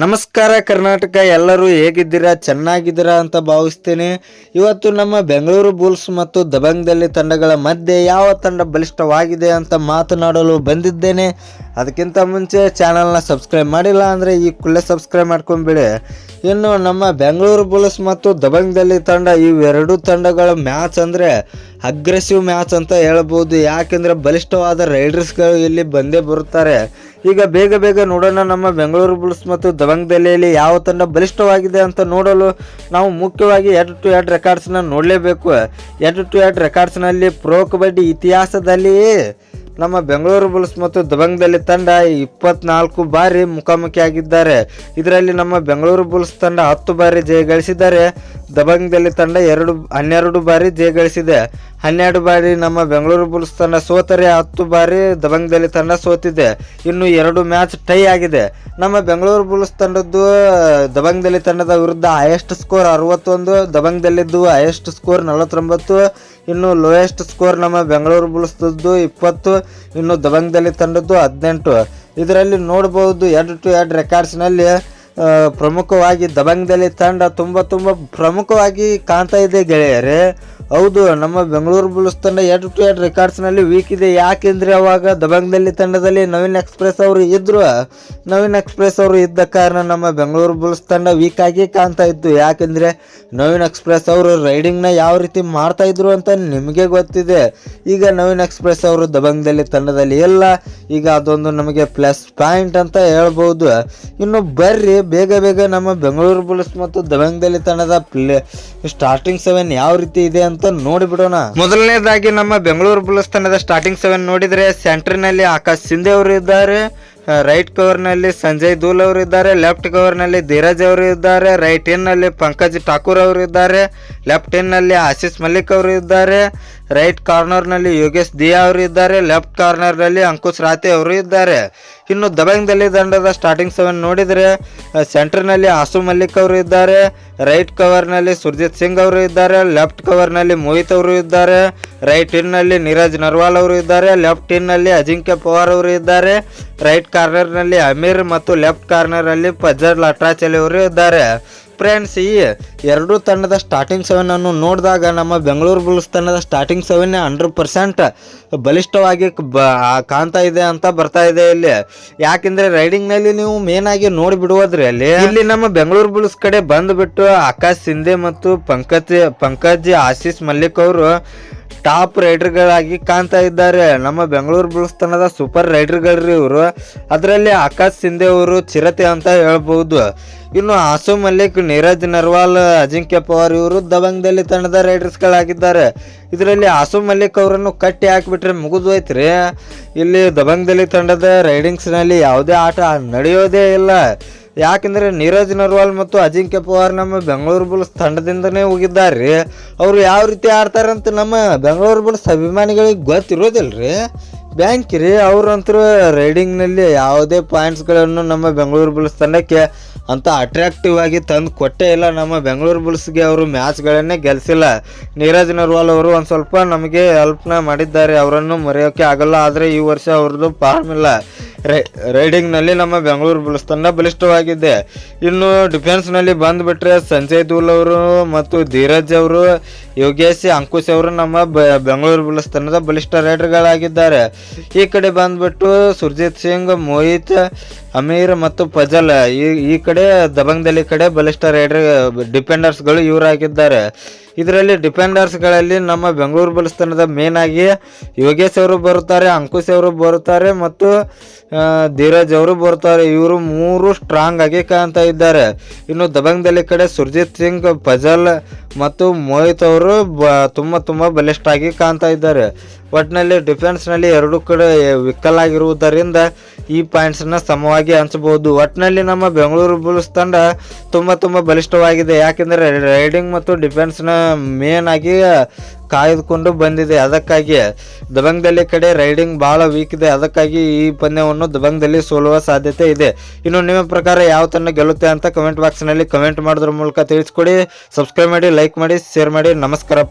ನಮಸ್ಕಾರ ಕರ್ನಾಟಕ, ಎಲ್ಲರೂ ಹೇಗಿದ್ದೀರಾ, ಚೆನ್ನಾಗಿದ್ದೀರಾ ಅಂತ ಭಾವಿಸ್ತೇನೆ. ಇವತ್ತು ನಮ್ಮ ಬೆಂಗಳೂರು ಬುಲ್ಸ್ ಮತ್ತು ದಬಂಗ್ದಲ್ಲಿ ತಂಡಗಳ ಮಧ್ಯೆ ಯಾವ ತಂಡ ಬಲಿಷ್ಠವಾಗಿದೆ ಅಂತ ಮಾತನಾಡಲು ಬಂದಿದ್ದೇನೆ. ಅದಕ್ಕಿಂತ ಮುಂಚೆ ಚಾನಲ್ನ ಸಬ್ಸ್ಕ್ರೈಬ್ ಮಾಡಿಲ್ಲ ಅಂದರೆ ಈ ಕುಳ್ಳೆ ಸಬ್ಸ್ಕ್ರೈಬ್ ಮಾಡ್ಕೊಂಬಿಡಿ ಇನ್ನು ನಮ್ಮ ಬೆಂಗಳೂರು ಬುಲ್ಸ್ ಮತ್ತು ದಬಂಗ್ದಲ್ಲಿ ತಂಡ ಇವೆರಡು ತಂಡಗಳ ಮ್ಯಾಚ್ ಅಂದರೆ ಅಗ್ರೆಸಿವ್ ಮ್ಯಾಚ್ ಅಂತ ಹೇಳ್ಬೋದು. ಯಾಕೆಂದರೆ ಬಲಿಷ್ಠವಾದ ರೈಡರ್ಸ್ಗಳು ಇಲ್ಲಿ ಬಂದೇ ಬರುತ್ತಾರೆ. ಈಗ ಬೇಗ ಬೇಗ ನೋಡೋಣ ನಮ್ಮ ಬೆಂಗಳೂರು ಬುಲ್ಸ್ ಮತ್ತು ದಬಂಗ್ದಲ್ಲಿಯಲ್ಲಿ ಯಾವ ತಂಡ ಬಲಿಷ್ಠವಾಗಿದೆ ಅಂತ ನೋಡಲು ನಾವು ಮುಖ್ಯವಾಗಿ ಎರಡು ಟು ಎರಡು ರೆಕಾರ್ಡ್ಸ್ನ ನೋಡಲೇಬೇಕು. ಎರಡು ಟು ಎರಡು ರೆಕಾರ್ಡ್ಸ್ನಲ್ಲಿ ಪ್ರೋ ಕಬಡ್ಡಿ ಇತಿಹಾಸದಲ್ಲಿಯೇ ನಮ್ಮ ಬೆಂಗಳೂರು ಬುಲ್ಸ್ ಮತ್ತು ದಬಂಗ್ದಲ್ಲಿ ತಂಡ ಇಪ್ಪತ್ನಾಲ್ಕು ಬಾರಿ ಮುಖಾಮುಖಿಯಾಗಿದ್ದಾರೆ. ಇದರಲ್ಲಿ ನಮ್ಮ ಬೆಂಗಳೂರು ಬುಲ್ಸ್ ತಂಡ ಹತ್ತು ಬಾರಿ ಜಯ ಗಳಿಸಿದ್ದಾರೆ. ದಬಂಗ್ದಲ್ಲಿ ತಂಡ ಎರಡು, ಹನ್ನೆರಡು ಬಾರಿ ಜಯ ಗಳಿಸಿದೆ ಹನ್ನೆರಡು ಬಾರಿ ನಮ್ಮ ಬೆಂಗಳೂರು ಬುಲ್ಸ್ ತಂಡ ಸೋತರೆ, ಹತ್ತು ಬಾರಿ ದಬಂಗ್ದಲ್ಲಿ ತಂಡ ಸೋತಿದೆ. ಇನ್ನು ಎರಡು ಮ್ಯಾಚ್ ಟೈ ಆಗಿದೆ. ನಮ್ಮ ಬೆಂಗಳೂರು ಬುಲ್ಸ್ ತಂಡದ್ದು, ದಬಂಗ್ದಲ್ಲಿ ತಂಡದ ವಿರುದ್ಧ ಹೈಯೆಸ್ಟ್ ಸ್ಕೋರ್ ಅರವತ್ತೊಂದು, ದಬಂಗ್ದಲ್ಲಿದ್ದು ಹೈಯೆಸ್ಟ್ ಸ್ಕೋರ್ ನಲವತ್ತೊಂಬತ್ತು, ಇನ್ನು ಲೋಯೆಸ್ಟ್ ಸ್ಕೋರ್ ನಮ್ಮ ಬೆಂಗಳೂರು ಬುಲ್ಸ್ದದ್ದು ಇಪ್ಪತ್ತು, ಇನ್ನು ದಬಂಗ್ದಲ್ಲಿ ತಂಡದ್ದು ಹದಿನೆಂಟು. ಇದರಲ್ಲಿ ನೋಡ್ಬೋದು ಎರಡು ಟು ಎರಡು ರೆಕಾರ್ಡ್ಸ್ನಲ್ಲಿ ಪ್ರಮುಖವಾಗಿ ದಬಂಗ್ದಲ್ಲಿ ತಂಡ ತುಂಬ ತುಂಬ ಪ್ರಮುಖವಾಗಿ ಕಾಣ್ತಾ ಇದೆ ಗೆಳೆಯರೇ. ಹೌದು, ನಮ್ಮ ಬೆಂಗಳೂರು ಬುಲ್ಸ್ ತಂಡ ಎರಡು ಟು ಎರಡು ರೆಕಾರ್ಡ್ಸ್ನಲ್ಲಿ ವೀಕ್ ಇದೆ. ಯಾಕೆಂದರೆ ಅವಾಗ ದಬಂಗ್ದಲ್ಲಿ ತಂಡದಲ್ಲಿ ನವೀನ್ ಎಕ್ಸ್ಪ್ರೆಸ್ ಅವರು ಇದ್ದರು ನವೀನ್ ಎಕ್ಸ್ಪ್ರೆಸ್ ಅವರು ಇದ್ದ ಕಾರಣ ನಮ್ಮ ಬೆಂಗಳೂರು ಬುಲ್ಸ್ ತಂಡ ವೀಕ್ ಆಗಿ ಕಾಣ್ತಾ ಇತ್ತು. ಯಾಕೆಂದರೆ ನವೀನ್ ಎಕ್ಸ್ಪ್ರೆಸ್ ಅವರು ರೈಡಿಂಗ್ನ ಯಾವ ರೀತಿ ಮಾಡ್ತಾ ಇದ್ರು ಅಂತ ನಿಮಗೆ ಗೊತ್ತಿದೆ. ಈಗ ನವೀನ್ ಎಕ್ಸ್ಪ್ರೆಸ್ ಅವರು ದಬಂಗ್ದಲ್ಲಿ ತಂಡದಲ್ಲಿ ಇಲ್ಲ. ಈಗ ಅದೊಂದು ನಮಗೆ ಪ್ಲಸ್ ಪಾಯಿಂಟ್ ಅಂತ ಹೇಳ್ಬೋದು. ಇನ್ನು ಬರ್ರಿ, ಬೇಗ ಬೇಗ ನಮ್ಮ ಬೆಂಗಳೂರು ಬುಲ್ಸ್ ಮತ್ತು ದಬಂಗ್ದಲ್ಲಿ ತಂಡದ ಪ್ಲೇ ಸ್ಟಾರ್ಟಿಂಗ್ ಸೆವೆನ್ ಯಾವ ರೀತಿ ಇದೆ ಅಂತ ನೋಡಿಬಿಡೋಣ ಮೊದಲನೇದಾಗಿ ನಮ್ಮ ಬೆಂಗಳೂರು ಬುಲ್ಸ್ ಸ್ಟಾರ್ಟಿಂಗ್ ಸೆವೆನ್ ನೋಡಿದ್ರೆ ಸೆಂಟರ್ನಲ್ಲಿ ಆಕಾಶ್ ಸಿಂಧೆ ಅವರು ಇದ್ದಾರೆ. ರೈಟ್ ಕವರ್ನಲ್ಲಿ ಸಂಜಯ್ ದೂಲ್ ಅವರು ಇದ್ದಾರೆ ಲೆಫ್ಟ್ ಕವರ್ನಲ್ಲಿ ಧೀರಜ್ ಅವರು ಇದ್ದಾರೆ ರೈಟ್ನಲ್ಲಿ ಪಂಕಜ್ ಠಾಕೂರ್ ಅವರು ಇದ್ದಾರೆ ಲೆಫ್ಟ್ನಲ್ಲಿ ಆಶೀಸ್ ಮಲ್ಲಿಕ್ ಅವರು ಇದ್ದಾರೆ ರೈಟ್ ಕಾರ್ನರ್ನಲ್ಲಿ ಯೋಗೇಶ್ ದಿಯಾ ಅವರು ಇದ್ದಾರೆ ಲೆಫ್ಟ್ ಕಾರ್ನರ್ನಲ್ಲಿ ಅಂಕುಶ್ ರಾತೆ ಅವರು ಇದ್ದಾರೆ. ಇನ್ನು ದಬಂಗ್ದಲ್ಲಿ ದಂಡದ ಸ್ಟಾರ್ಟಿಂಗ್ ಸೆವೆನ್ ನೋಡಿದರೆ ಸೆಂಟರ್ನಲ್ಲಿ ಆಸು ಮಲ್ಲಿಕ್ ಅವರು ಇದ್ದಾರೆ ರೈಟ್ ಕವರ್ನಲ್ಲಿ ಸುರ್ಜಿತ್ ಸಿಂಗ್ ಅವರು ಇದ್ದಾರೆ ಲೆಫ್ಟ್ ಕವರ್ನಲ್ಲಿ ಮೋಹಿತ್ ಅವರು ಇದ್ದಾರೆ ರೈಟ್ನಲ್ಲಿ ನೀರಜ್ ನರ್ವಾಲ್ ಅವರು ಇದ್ದಾರೆ ಲೆಫ್ಟ್ನಲ್ಲಿ ಅಜಿಂಕ್ಯ ಪವಾರ್ ಅವರು ಇದ್ದಾರೆ. ರೈಟ್ ಕಾರ್ನರ್ನಲ್ಲಿ ಅಮೀರ್ ಮತ್ತು ಲೆಫ್ಟ್ ಕಾರ್ನರಲ್ಲಿ ಫಜರ್ ಲಟ್ರಾಚಲಿ ಅವರು ಇದ್ದಾರೆ. ಫ್ರೆಂಡ್ಸ್ ಈ ಎರಡೂ ತಂಡದ ಸ್ಟಾರ್ಟಿಂಗ್ ಸೆವೆನ್ ಅನ್ನು ನೋಡಿದಾಗ ನಮ್ಮ ಬೆಂಗಳೂರು ಬುಲ್ಸ್ ತಂಡದ ಸ್ಟಾರ್ಟಿಂಗ್ ಸೆವೆನ್ನೇ ಹಂಡ್ರೆಡ್ ಪರ್ಸೆಂಟ್ ಬಲಿಷ್ಠವಾಗಿ ಬ ಕಾಣ್ತಾ ಇದೆ ಅಂತ ಬರ್ತಾ ಇದೆ ಇಲ್ಲಿ. ಯಾಕೆಂದ್ರೆ ರೈಡಿಂಗ್ನಲ್ಲಿ ನೀವು ಮೇನ್ ಆಗಿ ನೋಡಿ ಬಿಡುವುದ್ರಿ ಅಲ್ಲಿ. ಇಲ್ಲಿ ನಮ್ಮ ಬೆಂಗಳೂರು ಬುಲ್ಸ್ ಕಡೆ ಬಂದುಬಿಟ್ಟು ಆಕಾಶ್ ಸಿಂಧೆ ಮತ್ತು ಪಂಕಜ್ ಪಂಕಜ್ ಆಶೀಸ್ ಮಲ್ಲಿಕ್ ಅವರು ಟಾಪ್ ರೈಡರ್ಗಳಾಗಿ ಕಾಣ್ತಾ ಇದ್ದಾರೆ. ನಮ್ಮ ಬೆಂಗಳೂರು ಬುಲ್ಸ್ ತಂಡದ ಸೂಪರ್ ರೈಡರ್ಗಳ್ರಿ ಇವರು. ಅದರಲ್ಲಿ ಆಕಾಶ್ ಸಿಂಧೆ ಅವರು ಚಿರತೆ ಅಂತ ಹೇಳ್ಬೋದು. ಇನ್ನು ಆಸು ಮಲ್ಲಿಕ್, ನೀರಜ್ ನರ್ವಾಲ್, ಅಜಿಂಕ್ಯ ಪವಾರ್ ಇವರು ದಬಂಗದಲ್ಲಿ ತಂಡದ ರೈಡರ್ಸ್ಗಳಾಗಿದ್ದಾರೆ. ಇದರಲ್ಲಿ ಆಸು ಮಲ್ಲಿಕ್ ಅವರನ್ನು ಕಟ್ಟಿ ಹಾಕಿಬಿಟ್ರೆ ಮುಗಿದೋಯ್ತ್ರಿ ಇಲ್ಲಿ ದಬಂಗದಲ್ಲಿ ತಂಡದ ರೈಡಿಂಗ್ಸ್ನಲ್ಲಿ ಯಾವುದೇ ಆಟ ನಡೆಯೋದೇ ಇಲ್ಲ. ಯಾಕೆಂದರೆ ನೀರಜ್ ನರ್ವಾಲ್ ಮತ್ತು ಅಜಿಂಕ್ಯ ಪವಾರ್ ನಮ್ಮ ಬೆಂಗಳೂರು ಬುಲ್ಸ್ ತಂಡದಿಂದನೇ ಹೋಗಿದ್ದಾರೆ. ಅವರು ಯಾವ ರೀತಿ ಆಡ್ತಾರೆ ಅಂತ ನಮ್ಮ ಬೆಂಗಳೂರು ಬುಲ್ಸ್ ಅಭಿಮಾನಿಗಳಿಗೆ ಗೊತ್ತಿರೋದಿಲ್ಲ ರೀ ಬ್ಯಾಂಕ್ ರೀ. ಅವ್ರಂತರೂ ರೈಡಿಂಗ್ನಲ್ಲಿ ಯಾವುದೇ ಪಾಯಿಂಟ್ಸ್ಗಳನ್ನು ನಮ್ಮ ಬೆಂಗಳೂರು ಬುಲ್ಸ್ ತಂಡಕ್ಕೆ ಅಂತ ಅಟ್ರಾಕ್ಟಿವ್ ಆಗಿ ತಂದು ಕೊಟ್ಟೇ ಇಲ್ಲ. ನಮ್ಮ ಬೆಂಗಳೂರು ಬುಲ್ಸ್ಗೆ ಅವರು ಮ್ಯಾಚ್ಗಳನ್ನೇ ಗೆಲ್ಲಿಸಿಲ್ಲ ನೀರಜ್ ನರ್ವಾಲ್ ಅವರು ಒಂದು ಸ್ವಲ್ಪ ನಮಗೆ ಹೆಲ್ಪ್ನ ಮಾಡಿದ್ದಾರೆ. ಅವರನ್ನು ಮರೆಯೋಕ್ಕೆ ಆಗಲ್ಲ. ಆದರೆ ಈ ವರ್ಷ ಅವ್ರದ್ದು ಫಾರ್ಮ್ ಇಲ್ಲ. ರೈ ರೈಡಿಂಗ್ನಲ್ಲಿ ನಮ್ಮ ಬೆಂಗಳೂರು ಬುಲ್ಸ್ ತಂಡ ಬಲಿಷ್ಠವಾಗಿದೆ. ಇನ್ನು ಡಿಫೆನ್ಸ್ನಲ್ಲಿ ಬಂದುಬಿಟ್ರೆ ಸಂಜಯ್ ದೂಲ್ ಅವರು ಮತ್ತು ಧೀರಜ್ ಅವರು, ಯೋಗೇಶ್ ಅಂಕುಶ್ ಅವರು ನಮ್ಮ ಬೆಂಗಳೂರು ಬುಲ್ಸ್ ತಂಡದ ಬಲಿಷ್ಠ ರೈಡರ್ಗಳಾಗಿದ್ದಾರೆ. ಈ ಕಡೆ ಬಂದ್ಬಿಟ್ಟು ಸುರ್ಜಿತ್ ಸಿಂಗ್, ಮೋಹಿತ್ ಅಮೀರ್ ಮತ್ತು ಫಜಲ್, ಈ ಈ ಕಡೆ ದಬಂಗ್ದಲ್ಲಿ ಕಡೆ ಬಲಿಷ್ಠ ರೈಡರ್ ಡಿಪೆಂಡರ್ಸ್ಗಳು ಇವರಾಗಿದ್ದಾರೆ ಇದರಲ್ಲಿ ಡಿಪೆಂಡರ್ಸ್ಗಳಲ್ಲಿ ನಮ್ಮ ಬೆಂಗಳೂರು ಬುಲ್ಸ್ ತಂಡದ ಮೇನ್ ಆಗಿ ಯೋಗೇಶ್ ಅವರು ಬರುತ್ತಾರೆ, ಅಂಕುಶ್ ಅವರು ಬರುತ್ತಾರೆ ಮತ್ತು ಧೀರಜ್ ಅವರು ಬರುತ್ತಾರೆ. ಇವರು ಮೂರು ಸ್ಟ್ರಾಂಗ್ ಆಗಿ ಕಾಣ್ತಾ ಇದ್ದಾರೆ. ಇನ್ನು ದಬಂಗ್ದಲ್ಲಿ ಕಡೆ ಸುರ್ಜಿತ್ ಸಿಂಗ್, ಫಜಲ್ ಮತ್ತು ಮೋಹಿತ್ ಅವರು ಬ, ತುಂಬ ತುಂಬ ಬಲಿಷ್ಠ ಆಗಿ ಕಾಣ್ತಾ ಇದ್ದಾರೆ. ಒಟ್ಟಿನಲ್ಲಿ ಡಿಫೆನ್ಸ್ನಲ್ಲಿ ಎರಡು ಕಡೆ ವಿಕಲ್ ಆಗಿರುವುದರಿಂದ ಈ ಪಾಯಿಂಟ್ಸನ್ನ ಸಮವಾಗಿ ಹಂಚಬಹುದು ಒಟ್ಟಿನಲ್ಲಿ ನಮ್ಮ ಬೆಂಗಳೂರು ಬುಲ್ಸ್ ತಂಡ ತುಂಬಾ ತುಂಬಾ ಬಲಿಷ್ಠವಾಗಿದೆ. ಯಾಕೆಂದರೆ ರೈಡಿಂಗ್ ಮತ್ತು ಡಿಫೆನ್ಸ್ನ ಮೇನ್ ಆಗಿ ಕಾಯ್ದುಕೊಂಡು ಬಂದಿದೆ. ಅದಕ್ಕಾಗಿ ದಬಂಗದಲ್ಲಿ ಕಡೆ ರೈಡಿಂಗ್ ಬಹಳ ವೀಕ್ ಇದೆ. ಅದಕ್ಕಾಗಿ ಈ ಪಂದ್ಯವನ್ನು ದಬಂಗದಲ್ಲಿ ಸೋಲುವ ಸಾಧ್ಯತೆ ಇದೆ. ಇನ್ನು ನಿಮ್ಮ ಪ್ರಕಾರ ಯಾವ ತಂಡ ಗೆಲ್ಲುತ್ತೆ ಅಂತ ಕಮೆಂಟ್ ಬಾಕ್ಸ್ನಲ್ಲಿ ಕಮೆಂಟ್ ಮಾಡೋದ್ರ ಮೂಲಕ ತಿಳಿಸ್ಕೊಡಿ. ಸಬ್ಸ್ಕ್ರೈಬ್ ಮಾಡಿ ಲೈಕ್ ಮಾಡಿ ಶೇರ್ ಮಾಡಿ. ನಮಸ್ಕಾರ